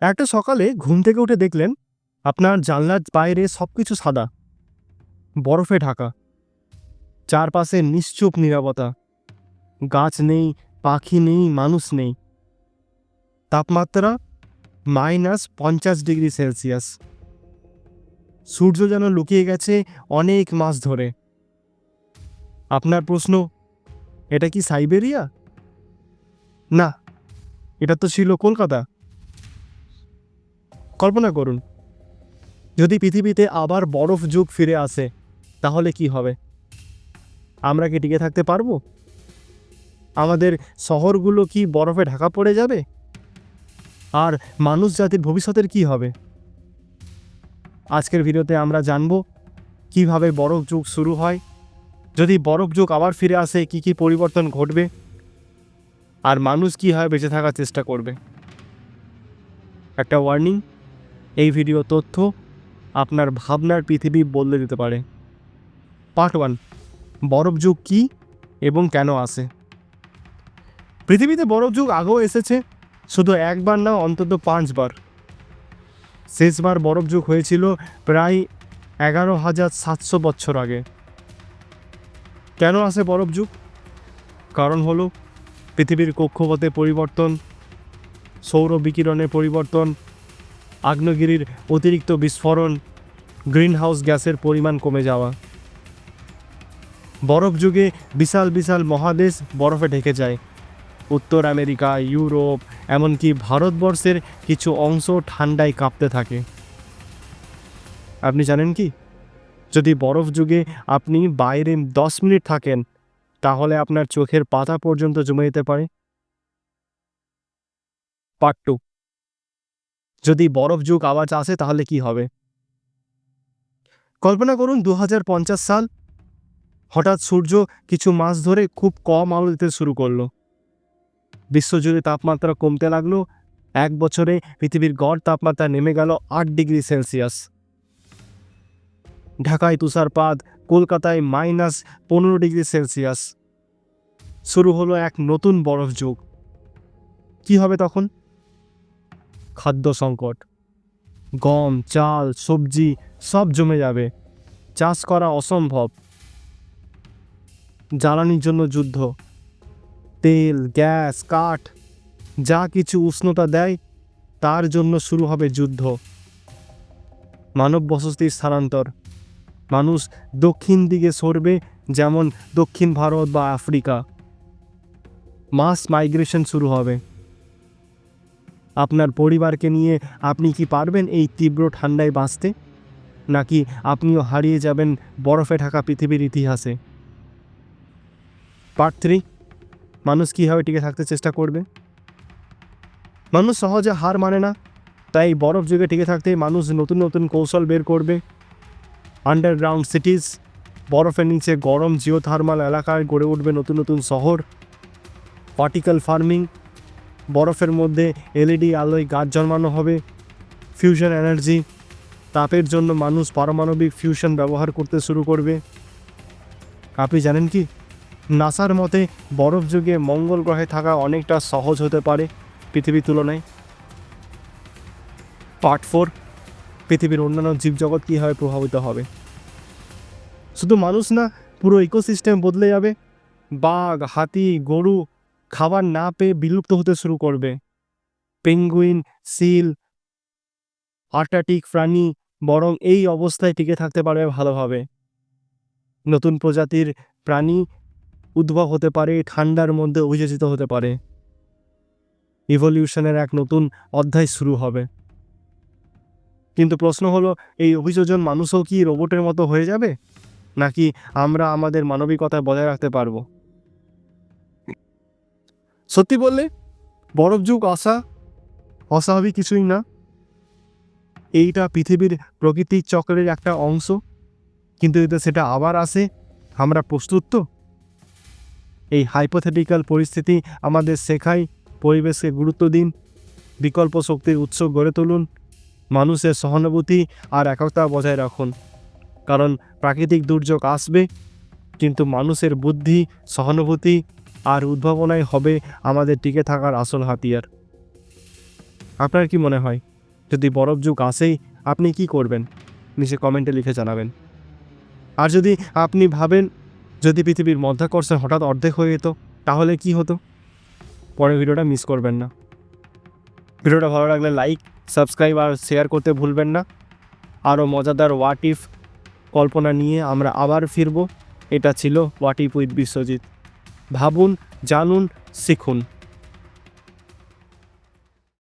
একটা সকালে ঘুম থেকে উঠে দেখলেন, আপনার জানলার বাইরে সব কিছু সাদা। বরফে ঢাকা। চারপাশে নিশ্চুপ নীরবতা। গাছ নেই, পাখি নেই, মানুষ নেই। তাপমাত্রা মাইনাস পঞ্চাশ ডিগ্রি সেলসিয়াস। সূর্য যেন লুকিয়ে গেছে অনেক মাস ধরে। আপনার প্রশ্ন, এটা কি সাইবেরিয়া? না, এটা তো ছিল কলকাতা। কল্পনা করুন, যদি পৃথিবীতে আবার বরফ যুগ ফিরে আসে, তাহলে কি হবে? আমরা কি টিকে থাকতে পারব? আমাদের শহরগুলো কি বরফে ঢাকা পড়ে যাবে? আর মানুষ জাতির ভবিষ্যতের কি হবে? আজকের ভিডিওতে আমরা জানব, কীভাবে বরফ যুগ শুরু হয়? যদি বরফ যুগ আবার ফিরে আসে, কি কি পরিবর্তন ঘটবে? আর মানুষ কীভাবে বেঁচে থাকার চেষ্টা করবে? একটা ওয়ার্নিং এই ভিডিও তথ্য আপনার ভাবনার পৃথিবী বদলে দিতে পারে। পার্ট ওয়ান বরফ যুগ কী এবং কেন আসে পৃথিবীতে বরফ যুগ আগেও এসেছে, শুধু একবার না, অন্তত পাঁচবার। শেষবার বরফ যুগ হয়েছিল প্রায় এগারো হাজার সাতশো বছর আগে। কেন আসে বরফ যুগ? কারণ হলো পৃথিবীর কক্ষপথে পরিবর্তন, সৌর বিকিরণের পরিবর্তন আগ্নেয়গিরির অতিরিক্ত বিস্ফোরণ, গ্রিনহাউস গ্যাসের পরিমাণ কমে যাওয়া। বরফ যুগে বিশাল বিশাল মহাদেশ বরফে ঢেকে যায়। উত্তর আমেরিকা, ইউরোপ, এমনকি ভারতবর্ষের কিছু অংশ ঠান্ডায় কাঁপতে থাকে। আপনি জানেন কি? যদি বরফ যুগে আপনি বাইরে দশ মিনিট থাকেন, তাহলে আপনার চোখের পাতা পর্যন্ত জমে যেতে পারে। Part two. যদি বরফ যুগ আওয়াজ আসে, তাহলে কি হবে? কল্পনা করুন দু হাজার পঞ্চাশ সাল, হঠাৎ সূর্য কিছু মাস ধরে খুব কম আলো দিতে শুরু করল। বিশ্বজুড়ে তাপমাত্রা কমতে লাগল, এক বছরে পৃথিবীর গড় তাপমাত্রা নেমে গেল আট ডিগ্রি সেলসিয়াস। ঢাকায় তুষারপাত, কলকাতায় মাইনাস পনেরো ডিগ্রি সেলসিয়াস। শুরু হলো এক নতুন বরফ যুগ। কি হবে তখন? খাদ্য সংকট। গম, চাল, সবজি সব জমে যাবে। চাষ করা অসম্ভব। জ্বালানির জন্য যুদ্ধ। তেল, গ্যাস, কাঠ, যা কিছু উষ্ণতা দেয়, তার জন্য শুরু হবে যুদ্ধ। মানব বসতির স্থানান্তর। মানুষ দক্ষিণ দিকে সরবে, যেমন দক্ষিণ ভারত বা আফ্রিকা। মাস মাইগ্রেশন শুরু হবে। আপনার পরিবারকে নিয়ে আপনি কি পারবেন এই তীব্র ঠান্ডায় বাঁচতে? নাকি আপনিও হারিয়ে যাবেন বরফে ঢাকা পৃথিবীর ইতিহাসে? পার্ট থ্রি মানুষ কীভাবে টিকে থাকতে চেষ্টা করবে? মানুষ সহজে হার মানে না, তাই বরফ যুগে টিকে থাকতে মানুষ নতুন নতুন কৌশল বের করবে। আন্ডারগ্রাউন্ড সিটিজ বরফের নিচে গরম জিওথার্মাল এলাকায় গড়ে উঠবে নতুন নতুন শহর। পার্টিক্যাল ফার্মিং বরফের মধ্যে এলইডি আলোয় গাছ জন্মানো হবে ফিউশন এনার্জি তাপের জন্য মানুষ পারমাণবিক ফিউশন ব্যবহার করতে শুরু করবে। আপনি জানেন কি? নাসার মতে, বরফ যুগে মঙ্গল গ্রহে থাকা অনেকটা সহজ হতে পারে পৃথিবীর তুলনায়। পার্ট ফোর, পৃথিবীর অন্যান্য জীবজগৎ কীভাবে প্রভাবিত হবে? শুধু মানুষ না, পুরো ইকোসিস্টেম বদলে যাবে। বাঘ, হাতি, গরু খাবার না পেয়ে বিলুপ্ত হতে শুরু করবে। পেঙ্গুইন, সিল আর্টাটিক প্রাণী বরং এই অবস্থায় টিকে থাকতে পারবে ভালোভাবে। নতুন প্রজাতির প্রাণী উদ্ভব হতে পারে, ঠান্ডার মধ্যে অভিযোজিত হতে পারে। ইভলিউশনের এক নতুন অধ্যায় শুরু হবে। কিন্তু প্রশ্ন হলো, এই অভিযোজন মানুষও কি রোবটের মতো হয়ে যাবে? নাকি আমরা আমাদের মানবিকতা বজায় রাখতে পারব? সত্যি বললে, বরফ যুগ আসা অস্বাভাবিক কিছুই না। এইটা পৃথিবীর প্রকৃতির চক্রের একটা অংশ, কিন্তু যদি সেটা আবার আসে। আমরা প্রস্তুত তো? এই হাইপোথেটিক্যাল পরিস্থিতি আমাদের শেখায় পরিবেশকে গুরুত্ব দিন, বিকল্প শক্তির উৎস গড়ে তুলুন, মানুষের সহানুভূতি আর একতা বজায় রাখুন। কারণ প্রাকৃতিক দুর্যোগ আসবে, কিন্তু মানুষের বুদ্ধি, সহানুভূতি আর উদ্ভাবনাই হবে আমাদের টিকে থাকার আসল হাতিয়ার। আপনার কি মনে হয়? যদি বরফ যুগ আসেই আপনি কি করবেন? নিচে কমেন্টে লিখে জানাবেন। আর যদি আপনি ভাবেন, যদি পৃথিবীর মধ্যাকর্ষণ হঠাৎ অর্ধেক হয়ে যেত, তাহলে কি হতো? পরের ভিডিওটা মিস করবেন না। ভিডিওটা ভালো লাগলে লাইক, সাবস্ক্রাইব আর শেয়ার করতে ভুলবেন না। আরও মজাদার হোয়াট ইফ কল্পনা নিয়ে আমরা আবার ফিরব। এটা ছিল হোয়াট ইফ উইথ বিশ্বজিৎ। ভাবুন জানুন শিখুন।